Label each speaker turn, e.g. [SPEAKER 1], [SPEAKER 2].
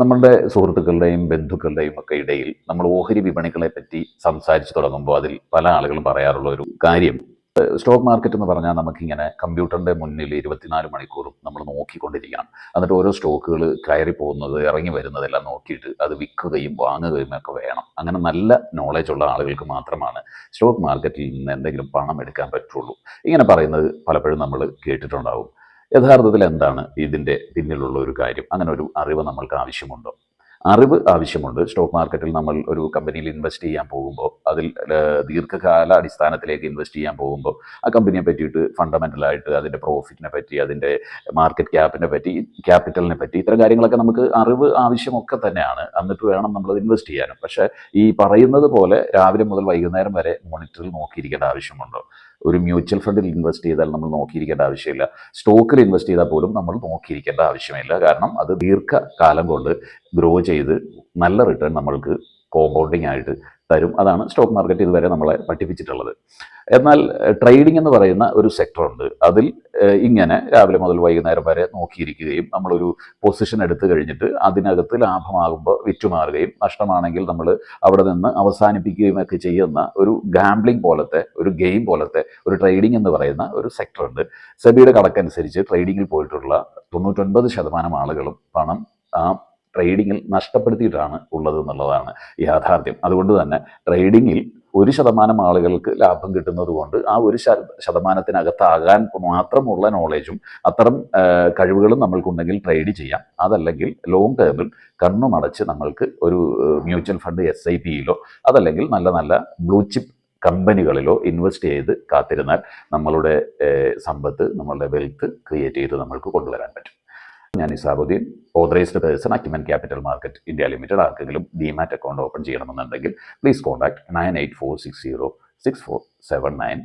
[SPEAKER 1] നമ്മളുടെ സുഹൃത്തുക്കളുടെയും ബന്ധുക്കളുടെയും ഒക്കെ ഇടയിൽ നമ്മൾ ഓഹരി വിപണികളെ പറ്റി സംസാരിച്ചു തുടങ്ങുമ്പോൾ അതിൽ പല ആളുകളും പറയാറുള്ള ഒരു കാര്യം. സ്റ്റോക്ക് മാർക്കറ്റ് എന്ന് പറഞ്ഞാൽ നമുക്കിങ്ങനെ കമ്പ്യൂട്ടറിന്റെ മുന്നിൽ ഇരുപത്തിനാല് മണിക്കൂറും നമ്മൾ നോക്കിക്കൊണ്ടിരിക്കണം. എന്നിട്ട് ഓരോ സ്റ്റോക്കുകൾ കയറി പോകുന്നത് ഇറങ്ങി വരുന്നതെല്ലാം നോക്കിയിട്ട് അത് വിൽക്കുകയും വാങ്ങുകയും ഒക്കെ വേണം. അങ്ങനെ നല്ല നോളജ് ഉള്ള ആളുകൾക്ക് മാത്രമാണ് സ്റ്റോക്ക് മാർക്കറ്റിൽ നിന്ന് എന്തെങ്കിലും പണം എടുക്കാൻ പറ്റുള്ളൂ. ഇങ്ങനെ പറയുന്നത് പലപ്പോഴും നമ്മൾ കേട്ടിട്ടുണ്ടാവും. യഥാർത്ഥത്തിൽ എന്താണ് ഇതിന്റെ പിന്നിലുള്ള ഒരു കാര്യം? അങ്ങനെ ഒരു അറിവ് നമ്മൾക്ക് ആവശ്യമുണ്ടോ? അറിവ് ആവശ്യമുണ്ട്. സ്റ്റോക്ക് മാർക്കറ്റിൽ നമ്മൾ ഒരു കമ്പനിയിൽ ഇൻവെസ്റ്റ് ചെയ്യാൻ പോകുമ്പോൾ അതിൽ ദീർഘകാല അടിസ്ഥാനത്തിലേക്ക് ഇൻവെസ്റ്റ് ചെയ്യാൻ പോകുമ്പോൾ ആ കമ്പനിയെ പറ്റിയിട്ട് ഫണ്ടമെന്റലായിട്ട് അതിന്റെ പ്രോഫിറ്റിനെ പറ്റി അതിന്റെ മാർക്കറ്റ് ക്യാപ്പിനെ പറ്റി ക്യാപിറ്റലിനെ പറ്റി ഇത്തരം കാര്യങ്ങളൊക്കെ നമുക്ക് അറിവ് ആവശ്യമൊക്കെ തന്നെയാണ്. എന്നിട്ട് വേണം നമ്മൾ ഇൻവെസ്റ്റ് ചെയ്യാനും. പക്ഷേ ഈ പറയുന്നത് പോലെ രാവിലെ മുതൽ വൈകുന്നേരം വരെ മോണിറ്ററിൽ നോക്കിയിരിക്കേണ്ട ആവശ്യമുണ്ടോ? ഒരു മ്യൂച്വൽ ഫണ്ടിൽ ഇൻവെസ്റ്റ് ചെയ്താൽ നമ്മൾ നോക്കിയിരിക്കേണ്ട ആവശ്യമില്ല. സ്റ്റോക്കിൽ ഇൻവെസ്റ്റ് ചെയ്താൽ പോലും നമ്മൾ നോക്കിയിരിക്കേണ്ട ആവശ്യമില്ല. കാരണം അത് ദീർഘകാലം കൊണ്ട് ഗ്രോ ചെയ്ത് നല്ല റിട്ടേൺ നമ്മൾക്ക് കോമ്പൗണ്ടിങ് ആയിട്ട് തരും. അതാണ് സ്റ്റോക്ക് മാർക്കറ്റ് ഇതുവരെ നമ്മളെ പഠിപ്പിച്ചിട്ടുള്ളത്. എന്നാൽ ട്രേഡിംഗ് എന്ന് പറയുന്ന ഒരു സെക്ടറുണ്ട്. അതിൽ ഇങ്ങനെ രാവിലെ മുതൽ വൈകുന്നേരം വരെ നോക്കിയിരിക്കുകയും നമ്മളൊരു പൊസിഷൻ എടുത്തു കഴിഞ്ഞിട്ട് അതിനകത്ത് ലാഭമാകുമ്പോൾ വിറ്റുമാറുകയും നഷ്ടമാണെങ്കിൽ നമ്മൾ അവിടെ നിന്ന് അവസാനിപ്പിക്കുകയും ഒക്കെ ചെയ്യുന്ന ഒരു ഗാംബ്ലിംഗ് പോലത്തെ ഒരു ഗെയിം പോലത്തെ ഒരു ട്രേഡിംഗ് എന്ന് പറയുന്ന ഒരു സെക്ടറുണ്ട്. സെബിയുടെ കണക്കനുസരിച്ച് ട്രേഡിങ്ങിൽ പോയിട്ടുള്ള തൊണ്ണൂറ്റൊൻപത് ശതമാനം ആളുകളും പണം ആ ട്രേഡിങ്ങിൽ നഷ്ടപ്പെടുത്തിയിട്ടാണ് ഉള്ളത് എന്നുള്ളതാണ് യാഥാർത്ഥ്യം. അതുകൊണ്ട് തന്നെ ട്രേഡിങ്ങിൽ ഒരു ശതമാനം ആളുകൾക്ക് ലാഭം കിട്ടുന്നത് കൊണ്ട് ആ ഒരു ശത- ശതമാനത്തിനകത്താകാൻ മാത്രമുള്ള നോളേജും അത്തരം കഴിവുകളും നമ്മൾക്കുണ്ടെങ്കിൽ ട്രേഡ് ചെയ്യാം. അതല്ലെങ്കിൽ ലോങ് ടേമിൽ കണ്ണുമടച്ച് നമ്മൾക്ക് ഒരു മ്യൂച്വൽ ഫണ്ട് എസ് ഐ പിയിലോ അതല്ലെങ്കിൽ നല്ല നല്ല ബ്ലൂ ചിപ്പ് കമ്പനികളിലോ ഇൻവെസ്റ്റ് ചെയ്ത് കാത്തിരുന്നാൽ നമ്മളുടെ സമ്പത്ത് നമ്മളുടെ വെൽത്ത് ക്രിയേറ്റ് ചെയ്ത് നമ്മൾക്ക് കൊണ്ടുവരാൻ പറ്റും. ഞാൻ Isabuddin authorised person Acumen Capital Market India Limited ആർക്കെങ്കിലും ഡിമാറ്റ് അക്കൗണ്ട് ഓപ്പൺ ചെയ്യണമെന്നുണ്ടെങ്കിൽ please contact nine eight four six zero six four seven nine